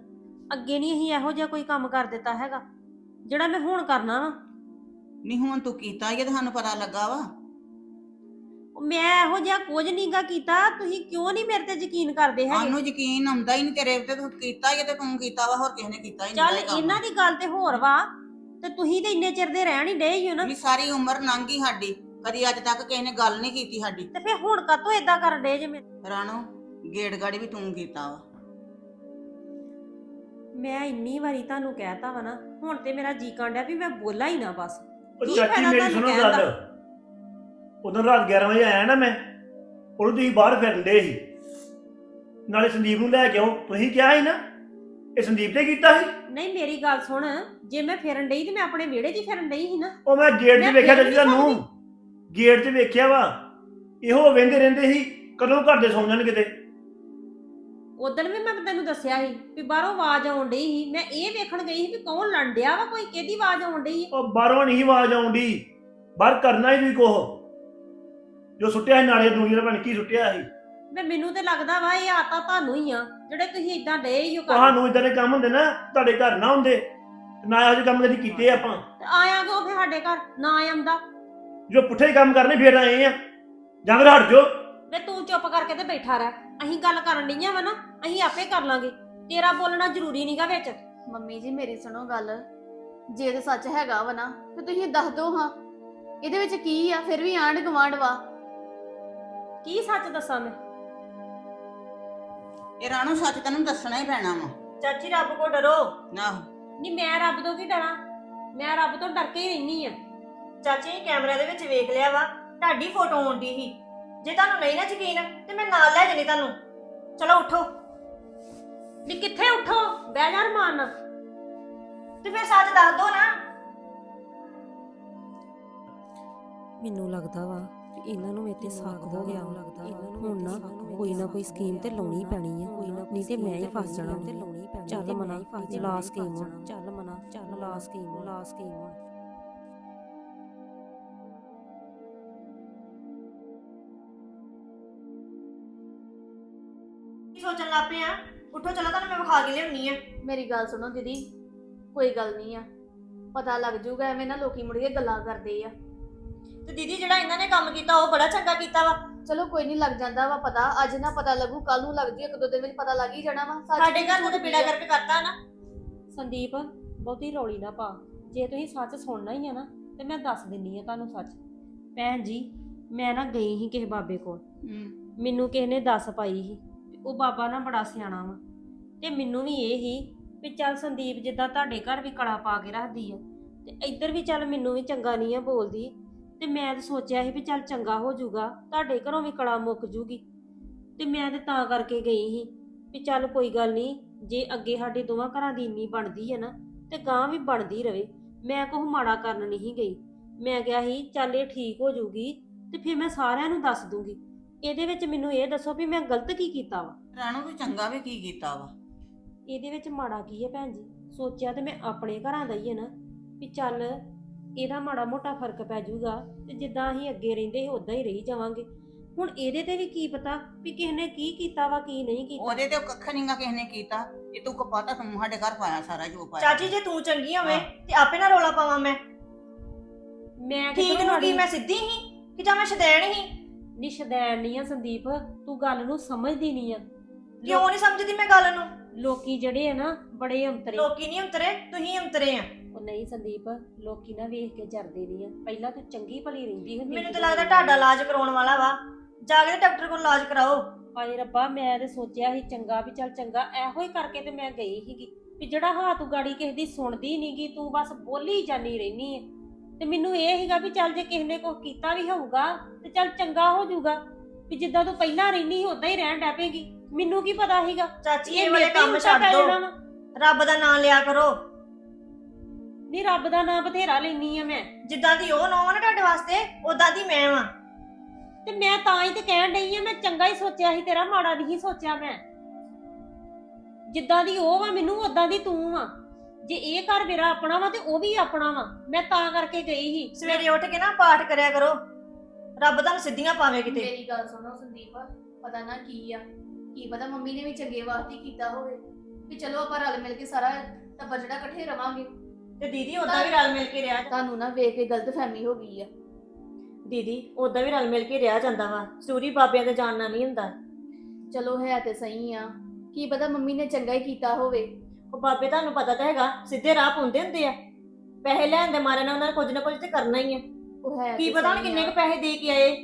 ਅੱਗੇ ਨਹੀਂ ਅਸੀਂ ਇਹੋ ਜਿਹਾ ਕੋਈ ਕੰਮ ਕਰ ਦਿੱਤਾ ਹੈਗਾ ਜਿਹੜਾ ਮੈਂ ਹੁਣ ਕਰਨਾ ਵਾ। ਨਹੀਂ ਹੁਣ ਤੂੰ ਕੀਤਾ ਹੀ ਆ ਤੇ ਸਾਨੂੰ ਪਤਾ ਲੱਗਾ ਵਾ। ਉਹ ਮੈਂ ਇਹੋ ਜਿਹਾ ਕੁਝ ਨਹੀਂਗਾ ਕੀਤਾ ਤੁਸੀਂ ਕਿਉਂ ਨਹੀਂ ਮੇਰੇ ਤੇ ਯਕੀਨ ਕਰਦੇ ਹੈਗੇ? ਸਾਨੂੰ ਯਕੀਨ ਆਉਂਦਾ ਹੀ ਨਹੀਂ ਤੇਰੇ ਉੱਤੇ ਤੂੰ ਕੀਤਾ ਹੀ ਆ ਤੇ ਤੂੰ ਕੀਤਾ ਵਾ ਹੋਰ ਕਿਸੇ ਨੇ ਕੀਤਾ ਹੀ ਨਹੀਂ ਚੱਲ ਇਹਨਾਂ ਦੀ ਗੱਲ ਤੇ ਹੋਰ ਵਾ ਤੇ ਤੁਸੀਂ ਤੇ ਇੰਨੇ ਚਿਰ ਦੇ ਰਹਿਣ ਹੀ ਡਏ ਹੀ ਹੋ ਨਾ। ਨਹੀਂ ਸਾਰੀ ਉਮਰ ਲੰਘ ਗਈ ਸਾਡੀ ਕਦੀ ਅੱਜ ਤੱਕ ਕਿਸੇ ਨੇ ਗੱਲ ਨਹੀਂ ਕੀਤੀ ਸਾਡੀ। ਤੇ ਫਿਰ ਹੁਣ ਕਾਤੋਂ ਇਦਾਂ ਕਰਨ ਡਏ ਜੇ ਮੇਰੇ ਰਾਣੋ ਗੇੜ ਗਾੜੀ ਵੀ ਤੂੰ ਕੀਤਾ ਵਾ। ਮੈਂ ਇੰਨੀ ਵਾਰੀ ਤੁਹਾਨੂੰ ਕਹਿਤਾ ਵਾ ਨਾ ਹੁਣ ਤੇ ਮੇਰਾ ਜੀ ਕਾਂਡਿਆ ਵੀ ਮੈਂ ਬੋਲਾਂ ਹੀ ਨਾ ਬਸ। ਉਹ ਕੀ ਚਾਚੀ ਫਾਇਦਾ ਮੇਰੀ ਤੁਹਾਨੂੰ ਸੁਣੋ ਕਹਿਣ? ਗੱਲ ਉਦੋਂ ਰਾਤ 11 ਵਜੇ ਆਇਆ ਨਾ ਮੈਂ ਉਦੋਂ ਤੁਸੀਂ ਬਾਹਰ ਫਿਰਨ ਦੇ ਸੀ। ਨਾਲੇ ਸੰਦੀਪ ਨੂੰ ਲੈ ਕੇ ਆਓ ਤੁਸੀਂ ਕਿਹਾ ਸੀ ਨਾ ਇਹ ਸੰਦੀਪ ਤੇ ਕੀਤਾ ਸੀ? ਨਹੀਂ ਮੇਰੀ ਗੱਲ ਸੁਣ ਜੇ ਮੈਂ ਫਿਰਨ ਡਈ ਤੇ ਮੈਂ ਆਪਣੇ ਵਿਹੜੇ 'ਚ ਹੀ ਫਿਰਨ ਡਈ ਸੀ ਨਾ। ਉਹ ਮੈਂ ਗੇਟ 'ਚ ਮੈਂ ਵੇਖਿਆ ਫਿਰ ਵੀ ਤੁਹਾਨੂੰ। ਗੇਟ 'ਚ ਵੇਖਿਆ ਵਾ। ਇਹੋ ਵੇਂਦੇ ਰਹਿੰਦੇ ਸੀ ਕਦੋਂ ਘਰ ਦੇ ਸੌਂ ਜਾਣ ਕਿਤੇ ਉਦੋਂ ਵੀ ਮੈਂ ਤੈਨੂੰ ਦੱਸਿਆ ਸੀ ਵੀ ਬਾਹਰੋਂ ਆਵਾਜ਼ ਆਉਣ ਡਈ ਸੀ। ਮੈਂ ਇਹ ਵੇਖਣ ਗਈ ਸੀ ਵੀ ਕੌਣ ਲੰਡਿਆ ਵਾ ਕੋਈ ਕਿਹਦੀ ਆਵਾਜ਼ ਆਉਣ ਡਈ ਸੀ। ਉਹ ਬਾਹਰੋਂ ਨਹੀਂ ਆਵਾਜ਼ ਆਉਂਦੀ ਬਾਹਰ ਕਰਨਾ ਹੀ ਨਹੀਂ ਕੋਹ ਜੋ ਸੁੱਟਿਆ ਸੀ ਨਾਲੇ ਦੁਨੀਆ ਬਣ ਕੀ ਸੁੱਟਿਆ ਸੀ। ਮੈਂ ਮੈਨੂੰ ਤੇ ਲੱਗਦਾ ਵਾ ਇਹ ਆਤਾ ਤੁਹਾਨੂੰ ਹੀ ਆ ਜਿਹੜੇ ਤੁਸੀਂ ਇਦਾਂ ਡੇ ਹੀ ਹੋ ਕਰ ਤੁਹਾਨੂੰ ਇਦਾਂ ਦੇ ਕੰਮ ਹੁੰਦੇ ਨਾ ਤੁਹਾਡੇ ਘਰ ਨਾ ਹੁੰਦੇ। ਤੇ ਨਾ ਇਹੋ ਜਿਹੇ ਕੰਮ ਕਦੀ ਕੀਤੇ ਆਪਾਂ। ਆਇਆ ਕਿਉਂ ਫੇ ਸਾਡੇ ਘਰ? ਨਾ ਆਉਂਦਾ ਜੋ ਪੁੱਠੇ ਕੰਮ ਕਰਨੇ ਫੇਰ ਆਏ ਆ। ਜਾਂ ਫਿਰ ਹਟ ਜਾਓ ਵੇ ਤੂੰ ਚੁੱਪ ਕਰਕੇ ਤੇ ਬੈਠਾ ਰਹਿ। ਅਸੀਂ ਗੱਲ ਕਰਨ ਡਈਆਂ ਵਾ ਨਾ ਅਸੀਂ ਆਪੇ ਕਰ ਲਾਂਗੇ। ਤੇਰਾ ਬੋਲਣਾ ਜ਼ਰੂਰੀ ਨਹੀਂਗਾ ਵਿੱਚ। ਮੰਮੀ ਜੀ ਮੇਰੀ ਸੁਣੋ ਗੱਲ। ਜੇ ਤੇ ਸੱਚ ਹੈਗਾ ਵਾ ਨਾ ਤੇ ਤੁਸੀਂ ਦੱਸ ਦਿਓ ਹਾਂ। ਇਹਦੇ ਵਿੱਚ ਕੀ ਆ? ਫਿਰ ਵੀ ਆਂਢ ਗੁਆਂਢ ਵਾ। ਕੀ ਸੱਚ ਦੱਸਾਂ ਮੈਂ? ਇਹ ਰਾਣੋ ਸੱਚ ਤੈਨੂੰ ਦੱਸਣਾ ਹੀ ਪੈਣਾ ਵਾ। ਚਾਚੀ ਰੱਬ ਕੋ ਡਰੋ। ਨਾ ਨਹੀਂ ਮੈਂ ਰੱਬ ਤੋਂ ਕੀ ਡਰਾਂ? ਮੈਂ ਰੱਬ ਤੋਂ ਡਰ ਕੇ ਹੀ ਰਹਿਨੀ ਆ। ਚਾਚੀ ਕੈਮਰਾ ਦੇ ਵਿੱਚ ਵੇਖ ਲਿਆ ਵਾ। ਤੁਹਾਡੀ ਫੋਟੋ ਆਉਂਦੀ ਸੀ। ਜੇ ਤੁਹਾਨੂੰ ਨਹੀਂ ਨਾ ਯਕੀਨ ਤੇ ਮੈਂ ਨਾਲ ਲੈ ਜਾਣੀ ਤੁਹਾਨੂੰ। ਚਲੋ ਉੱਠੋ। ਨੀ ਕਿੱਥੇ ਉਠੋ? ਬਹਿ ਜਾ ਰਮਾਨ। ਤੇ ਫਿਰ ਸੱਚ ਦੱਸ ਦੋ ਨਾ। ਮੈਨੂੰ ਲੱਗਦਾ ਵਾ ਕਿ ਇਹਨਾਂ ਨੂੰ ਮੇਰੇ ਤੇ ਸ਼ੱਕ ਹੋ ਗਿਆ ਲੱਗਦਾ ਹੁਣ ਨਾ ਕੋਈ ਨਾ ਕੋਈ ਸਕੀਮ ਤੇ ਲਾਉਣੀ ਪੈਣੀ ਆ। ਨਹੀਂ ਤੇ ਮੈਂ ਹੀ ਫਸ ਜਾਣਾ ਤੇ ਲਾਉਣੀ ਪੈਣੀ ਚੱਲ ਮਨਾ। ਲਾ ਸਕੀਮ ਚੱਲ ਮਨਾ। ਚੱਲ ਲਾ ਸਕੀਮ ਲਾ ਸਕੀਮ ਸੋਚਣ ਲੱਗ ਪਏ ਆ। ਉੱਠੋ ਚਲੋ ਤੁਹਾਨੂੰ ਮੈਂ ਵਿਖਾ ਕੇ ਲਿਆਉਣੀ ਆ। ਮੇਰੀ ਗੱਲ ਸੁਣੋ ਦੀਦੀ ਕੋਈ ਗੱਲ ਨਹੀਂ ਆ। ਪਤਾ ਲੱਗ ਜੂਗਾ ਐਵੇਂ ਨਾ ਲੋਕੀ ਮੁੜ ਕੇ ਗੱਲਾਂ ਕਰਦੇ ਆ। ਤੇ ਦੀਦੀ ਜਿਹੜਾ ਇਹਨਾਂ ਨੇ ਕੰਮ ਕੀਤਾ ਉਹ ਬੜਾ ਚੰਗਾ ਕੀਤਾ ਵਾ। ਚਲੋ ਕੋਈ ਨਹੀਂ ਲੱਗ ਜਾਂਦਾ ਵਾ ਪਤਾ। ਅੱਜ ਨਾ ਪਤਾ ਲੱਗੂ ਕੱਲ ਨੂੰ ਲੱਗ ਜੂ ਇੱਕ ਦੋ ਦਿਨ ਵਿੱਚ ਪਤਾ ਲੱਗ ਹੀ ਜਾਣਾ ਵਾ। ਸੱਚ ਸਾਡੇ ਘਰ ਨੂੰ ਤੇ ਆ। ਕਰਕੇ ਕਰਤਾ ਨਾ। ਸੰਦੀਪ ਬਹੁਤੀ ਰੌਲੀ ਨਾ ਪਾ। ਜੇ ਤੁਸੀਂ ਸੱਚ ਸੁਣਨਾ ਹੀ ਆ ਨਾ ਤੇ ਮੈਂ ਦੱਸ ਦਿੰਨੀ ਆ ਤੁਹਾਨੂੰ ਸੱਚ। ਭੈਣ ਜੀ ਮੈਂ ਨਾ ਗਈ ਸੀ ਕਿਸੇ ਬਾਬੇ ਕੋਲ। ਮੈਨੂੰ ਕਿਸੇ ਨੇ ਦੱਸ ਪਾਈ ਸੀ। ਉਹ ਬਾਬਾ ਨਾ ਬੜਾ ਸਿਆਣਾ ਵਾ। ਤੇ ਮੈਨੂੰ ਵੀ ਇਹ ਹੀ ਵੀ ਚੱਲ ਸੰਦੀਪ ਜਿੱਦਾਂ ਤੁਹਾਡੇ ਘਰ ਵੀ ਕਲਾ ਪਾ ਕੇ ਰੱਖਦੀ ਆ। ਤੇ ਇੱਧਰ ਵੀ ਚੱਲ ਮੈਨੂੰ ਵੀ ਚੰਗਾ ਨਹੀਂ ਆ ਬੋਲਦੀ। ਤੇ ਮੈਂ ਤਾਂ ਸੋਚਿਆ ਸੀ ਵੀ ਚੱਲ ਚੰਗਾ ਹੋ ਜਾਊਗਾ, ਤੁਹਾਡੇ ਘਰੋਂ ਵੀ ਕਲਾ ਮੁੱਕ ਜੂਗੀ। ਤੇ ਮੈਂ ਤੇ ਤਾਂ ਕਰਕੇ ਗਈ ਸੀ ਵੀ ਚੱਲ ਕੋਈ ਗੱਲ ਨਹੀਂ, ਜੇ ਅੱਗੇ ਸਾਡੇ ਦੋਵਾਂ ਘਰਾਂ ਦੀ ਇੰਨੀ ਬਣਦੀ ਹੈ ਨਾ, ਤੇ ਗਾਂ ਵੀ ਬਣਦੀ ਰਵੇ। ਮੈਂ ਕੁਛ ਮਾੜਾ ਕਰਨ ਨਹੀਂ ਗਈ। ਮੈਂ ਕਿਹਾ ਸੀ, ਚੱਲ ਇਹ ਠੀਕ ਹੋ ਜਾਊਗੀ ਤੇ ਫਿਰ ਮੈਂ ਸਾਰਿਆਂ ਨੂੰ ਦੱਸ ਦੂੰਗੀ। ਇਹਦੇ ਵਿੱਚ ਮੈਨੂੰ ਇਹ ਦੱਸੋ ਵੀ ਮੈਂ ਗਲਤ ਕੀ ਕੀਤਾ ਵਾ? ਰਾਣੋ ਤੂੰ ਚੰਗਾ ਵੀ ਕੀ ਕੀਤਾ ਵਾ? ਇਹਦੇ ਵਿੱਚ ਮਾੜਾ ਕੀ ਹੈ ਭੈਣ ਜੀ? ਸੋਚਿਆ ਤੇ ਮੈਂ ਆਪਣੇ ਘਰਾਂ ਦਾ ਹੀ ਹੈ ਨਾ ਵੀ ਚੱਲ ਇਹਦਾ ਮਾੜਾ ਮੋਟਾ ਫ਼ਰਕ ਪੈ ਜਾਊਗਾ ਤੇ ਜਿੱਦਾਂ ਅਸੀਂ ਅੱਗੇ ਰਹਿੰਦੇ ਸੀ ਉਦਾਂ ਹੀ ਰਹੀ ਜਾਵਾਂਗੇ। ਹੁਣ ਇਹਦੇ ਤੇ ਵੀ ਕੀ ਪਤਾ ਵੀ ਕਿਸ ਨੇ ਕੀ ਕੀਤਾ ਵਾ ਕੀ ਨਹੀਂ ਕੀਤਾ? ਉਹਦੇ ਤੇ ਕੱਖ ਨਹੀਂਗਾ ਕਿਸੇ ਨੇ ਕੀਤਾ। ਇਹ ਤੂੰ ਕੋ ਪਤਾ ਤੂੰ ਸਾਡੇ ਘਰ ਪਾਇਆ ਸਾਰਾ ਜੋ ਪਾਇਆ। ਚਾਚੀ ਜੇ ਤੂੰ ਚੰਗੀ ਹੋਵੇਂ ਤੇ ਆਪੇ ਨਾ ਰੋਲਾ ਪਾਵਾਂ ਮੈਂ। ਮੈਂ ਠੀਕ ਕਿੱਧਰੋਂ ਨੂੰ ਕੀ ਮਾੜੀ- ਮੈਂ ਸਿੱਧੀ ਹੀ ਕਿ ਜਾਂ ਮੈਂ ਸ਼ਦੈਣ ਹੀ ਨਿਸ਼ਦੈਨ ਨਹੀਂ ਆ ਸੰਦੀਪ ਤੂੰ ਗੱਲ ਨੂੰ ਸਮਝਦੀ ਨਹੀਂ ਆ। ਕਿਉਂ ਨਹੀਂ ਸਮਝਦੀ ਮੈਂ ਗੱਲ ਨੂੰ? ਲੋਕੀ ਜਿਹੜੇ ਆ ਨਾ ਬੜੇ ਅੰਤਰੇ। ਲੋਕੀ ਨਹੀਂ ਉਤਰੇ ਤੁਸੀਂ ਉਤਰੇ ਆ। ਉਹ ਨਹੀਂ ਸੰਦੀਪ ਲੋਕੀ ਨਾ ਵੇਖ ਕੇ ਜਰਦੇ ਨਹੀਂ ਆ। ਪਹਿਲਾਂ ਤੂੰ ਚੰਗੀ ਭਲੀ ਰਹਿੰਦੀ ਹੁੰਦੀ ਮੈਨੂੰ ਤਾਂ ਲੱਗਦਾ ਤੁਹਾਡਾ ਇਲਾਜ ਕਰਾਉਣ ਵਾਲਾ ਵਾ। ਜਾ ਕੇ ਡਾਕਟਰ ਕੋਲ ਇਲਾਜ ਕਰਾਓ। ਹਾਏ ਰੱਬਾ ਮੈਂ ਤੇ ਸੋਚਿਆ ਸੀ ਚੰਗਾ ਵੀ ਚੱਲ ਚੰਗਾ ਇਹੋ ਹੀ ਕਰਕੇ ਤੇ ਮੈਂ ਗਈ ਸੀਗੀ। ਵੀ ਜਿਹੜਾ ਹਾਂ ਤੂੰ ਗਾੜੀ ਕਿਸੇ ਦੀ ਸੁਣਦੀ ਨਹੀਂਗੀ ਤੂੰ ਬਸ ਬੋਲੀ ਜਾਨੀ ਰਹਿਨੀ ਹੈ ਤੇ ਮੈਨੂੰ ਇਹ ਸੀਗਾ ਵੀ ਚੱਲ ਜੇ ਕਿਸੇ ਨੇ ਕੁਝ ਕੀਤਾ ਵੀ ਹੋਊਗਾ ਤੇ ਚੱਲ ਚੰਗਾ ਹੋ ਜਾਊਗਾ। ਵੀ ਜਿੱਦਾਂ ਤੂੰ ਪਹਿਲਾਂ ਰਹਿਨੀ ਸੀ ਉਦਾਂ ਹੀ ਰਹਿਣ ਡੈ ਪਏਗੀ। ਮੈਨੂੰ ਕੀ ਪਤਾ ਸੀਗਾ? ਚਾਚੀ ਇਹ ਵਾਲੇ ਮੇਰੇ ਤੇ ਕੰਮ ਉਲਟਾ ਛੱਡ ਪੈ ਦੋ। ਜਾਣਾ ਵਾ। ਰੱਬ ਦਾ ਨਾਮ ਲਿਆ ਕਰੋ। ਨਹੀਂ ਰੱਬ ਦਾ ਨਾਮ ਬਥੇਰਾ ਲੈਨੀ ਆ ਮੈਂ। ਜਿੱਦਾਂ ਦੀ ਉਹ ਨੌਂ ਨਾ ਤੁਹਾਡੇ ਵਾਸਤੇ ਉਦਾਂ ਦੀ ਮੈਂ ਵਾਂ। ਤੇ ਮੈਂ ਤਾਂ ਹੀ ਤੇ ਕਹਿਣ ਡਈ ਆ ਮੈਂ ਚੰਗਾ ਹੀ ਸੋਚਿਆ ਸੀ ਤੇਰਾ ਮਾੜਾ ਨਹੀਂ ਸੋਚਿਆ ਮੈਂ। ਜਿੱਦਾਂ ਦੀ ਉਹ ਵਾ ਮੈਨੂੰ ਉਦਾਂ ਦੀ ਤੂੰ ਵਾ। ਜੇ ਇਹ ਘਰ ਮੇਰਾ ਆਪਣਾ ਵਾ ਤੇ ਉਹ ਵੀ ਆਪਣਾ ਵਾ ਮੈਂ ਤਾਂ ਕਰਕੇ ਗਈ ਸੀ। ਸਵੇਰੇ ਉੱਠ ਕੇ ਨਾ ਪਾਠ ਕਰਿਆ ਕਰੋ। ਰੱਬ ਤੁਹਾਨੂੰ ਸਿੱਧੀਆਂ ਪਾਵੇ ਕਿਤੇ। ਮੇਰੀ ਗੱਲ ਸੁਣੋ ਸੰਦੀਪ ਪਤਾ ਨਾ ਕੀ ਆ? ਕੀ ਪਤਾ ਮੰਮੀ ਨੇ ਵੀ ਚੰਗੇ ਵਾਸਤੇ ਹੀ ਕੀਤਾ ਹੋਵੇ। ਵੀ ਚਲੋ ਆਪਾਂ ਰਲ ਮਿਲ ਕੇ ਸਾਰਾ ਟੱਬਰ ਜਿਹੜਾ ਇਕੱਠੇ ਰਵਾਂਗੇ। ਤੇ ਦੀਦੀ ਉਦਾਂ ਵੀ ਰਲ ਮਿਲ ਕੇ ਰਿਹਾ ਤੁਹਾਨੂੰ ਨਾ ਵੇਖ ਕੇ ਗਲਤਫਹਿਮੀ ਹੋ ਗਈ ਆ। ਦੀਦੀ ਉਦਾਂ ਵੀ ਰਲ ਮਿਲ ਕੇ ਰਿਹਾ ਜਾਂਦਾ ਵਾ। ਸਟੋਰੀ ਬਾਬਿਆਂ ਤੇ ਜਾਣਨਾ ਨਹੀਂ ਹੁੰਦਾ। ਚਲੋ ਹੈ ਤੇ ਸਹੀ ਆ। ਕੀ ਪਤਾ ਮੰਮੀ ਨੇ ਚੰਗਾ ਹੀ ਕੀਤਾ ਹੋਵੇ। ਉਹ ਬਾਬੇ ਤੁਹਾਨੂੰ ਪਤਾ ਤਾਂ ਹੈਗਾ ਸਿੱਧੇ ਰਾਹ ਪਾਉਂਦੇ ਹੁੰਦੇ ਆ। ਪੈਸੇ ਲੈਣ ਦੇ ਮਾਰੇ ਨਾਲ ਉਹਨਾਂ ਨੇ ਕੁਝ ਨਾ ਕੁਝ ਤੇ ਕਰਨਾ ਹੀ ਆ। ਉਹ ਹੈ ਕੀ ਤੇ ਪਤਾ ਹੁਣ ਸਹੀ ਕਿੰਨੇ ਆ। ਕੁ ਪੈਸੇ ਦੇ ਕੇ ਆਏ?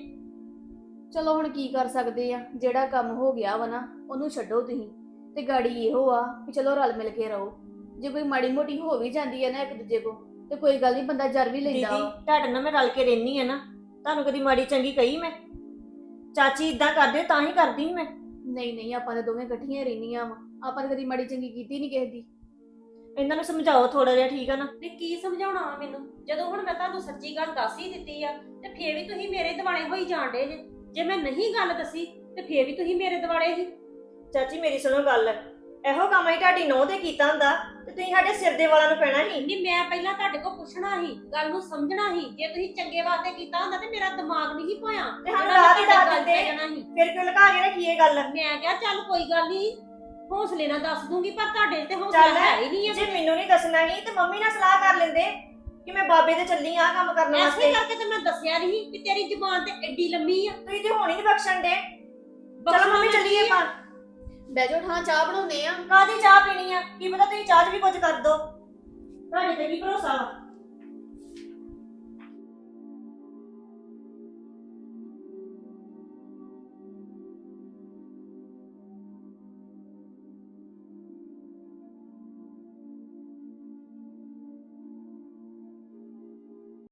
ਚਲੋ ਹੁਣ ਕੀ ਕਰ ਸਕਦੇ ਆ ਜਿਹੜਾ ਕੰਮ ਹੋ ਗਿਆ ਵਾ ਨਾ ਉਹਨੂੰ ਛੱਡੋ ਤੁਸੀਂ। ਤੇ ਗਾੜੀ ਇਹੋ ਆ ਵੀ ਚਲੋ ਰਲ ਮਿਲ ਕੇ ਰਹੋ। ਜੇ ਕੋਈ ਮਾੜੀ ਮੋਟੀ ਹੋ ਵੀ ਜਾਂਦੀ ਹੈ ਨਾ ਇੱਕ ਦੂਜੇ ਕੋ ਤੇ ਕੋਈ ਗੱਲ ਨਹੀਂ ਬੰਦਾ ਜਰ ਵੀ ਦੀਦੀ ਲੈਂਦਾ ਵਾ। ਤੁਹਾਡੇ ਨਾਲ ਮੈਂ ਰਲ ਕੇ ਰਹਿਨੀ ਆ ਨਾ। ਤੁਹਾਨੂੰ ਕਦੀ ਮਾੜੀ ਚੰਗੀ ਕਹੀ ਮੈਂ? ਚਾਚੀ ਇਦਾਂ ਕਰਦੇ ਤਾਂ ਹੀ ਕਰਦੀ ਮੈਂ। ਨਹੀਂ ਨਹੀਂ ਆਪਾਂ ਤਾਂ ਦੋਵੇਂ ਇਕੱਠੀਆਂ ਰਹਿੰਦੀਆਂ ਵਾ। ਆਪਾਂ ਤਾਂ ਕਦੀ ਮਾੜੀ ਚੰਗੀ ਕੀਤੀ ਨਹੀਂ ਕਿਸੇ ਦੀ। ਇਹਨਾਂ ਨੂੰ ਸਮਝਾਓ ਥੋੜਾ ਜਿਹਾ ਠੀਕ ਆ ਨਾ? ਤੇ ਕੀ ਸਮਝਾਉਣਾ ਵਾ ਮੈਨੂੰ? ਜਦੋਂ ਹੁਣ ਮੈਂ ਤੁਹਾਨੂੰ ਸੱਚੀ ਗੱਲ ਦੱਸ ਹੀ ਦਿੱਤੀ ਆ ਤੇ ਫੇਰ ਵੀ ਤੁਸੀਂ ਮੇਰੇ ਦਿਵਾਲੇ ਹੋਈ ਜਾਣਦੇ ਜੇ। ਜੇ ਮੈਂ ਨਹੀਂ ਗੱਲ ਦੱਸੀ ਤੇ ਫੇਰ ਵੀ ਤੁਸੀਂ ਮੇਰੇ ਦਿਵਾਲੇ ਹੀ। ਚਾਚੀ ਮੇਰੀ ਸੁਣੋ ਗੱਲ। ਇਹੋ ਕੰਮ ਹੀ ਤੁਹਾਡੀ ਨੋਹ ਤੇ ਕੀਤਾ ਹੁੰਦਾ। ਤੇ ਤੁਸੀਂ ਸਾਡੇ ਸਿਰ ਦੇ ਵਾਲਾਂ ਨੂੰ ਪੈਣਾ ਸੀ ਨਹੀਂ ਮੈਂ ਪਹਿਲਾਂ ਤੁਹਾਡੇ ਕੋਲ ਪੁੱਛਣਾ ਸੀ ਗੱਲ ਨੂੰ ਸਮਝਣਾ ਸੀ। ਜੇ ਤੁਸੀਂ ਚੰਗੇ ਵਾਸਤੇ ਕੀਤਾ ਹੁੰਦਾ ਤੇ ਮੇਰਾ ਦਿਮਾਗ ਨਹੀਂ ਪਾਇਆ ਤੇ ਸਾਨੂੰ ਰਾਹ ਵੀ ਦੱਸ ਦਿੰਦੇ। ਜਾਣਾ ਸੀ। ਫਿਰ ਕਿਉਂ ਲਗਾ ਕੇ ਰੱਖੀਏ ਗੱਲ? ਮੈਂ ਕਿਹਾ ਚੱਲ ਕੋਈ ਗੱਲ ਨਹੀਂ ਹੌਸਲੇ ਨਾਲ ਦੱਸ ਦੂੰਗੀ ਪਰ ਤੁਹਾਡੇ ਤੇ ਚੱਲ ਹੌਸਲਾ ਹੈ ਹੀ ਨਹੀਂ ਜੇ ਮੈਨੂੰ ਨਹੀਂ ਦੱਸਣਾ ਸੀ ਤੇ ਮੰਮੀ ਨਾਲ ਸਲਾਹ ਕਰ ਲੈਂਦੇ ਕਿ ਮੈਂ ਬਾਬੇ ਦੇ ਚੱਲੀ ਆ ਕੰਮ ਕਰਨ ਐਸੇ ਵਾਸਤੇ। ਕਰਕੇ ਤੇ ਮੈਂ ਦੱਸਿਆ ਨਹੀਂ ਕਿ ਤੇਰੀ ਜ਼ੁਬਾਨ ਤੇ ਐਡੀ ਲੰਮੀ ਆ। ਤੁਸੀਂ ਤੇ ਹੁਣ ਹੀ ਨਹੀਂ ਬਖਸ਼ਣ ਦੇ। ਚਲੋ ਮੰਮੀ ਚੱਲੀਏ ਆਪਾਂ। ਬਹਿ ਜਾਓ ਹਾਂ ਚਾਹ ਬਣਾਉਂਦੇ ਆ। ਕਾਦੀ ਚਾਹ ਪੀਣੀ ਆ? ਕੀ ਪਤਾ ਤੁਸੀਂ ਚਾਹ 'ਚ ਵੀ ਕੁਝ ਕਰ ਦੋ। ਤੁਹਾਡੇ ਤੇ ਕੀ ਭਰੋਸਾ ਵਾ?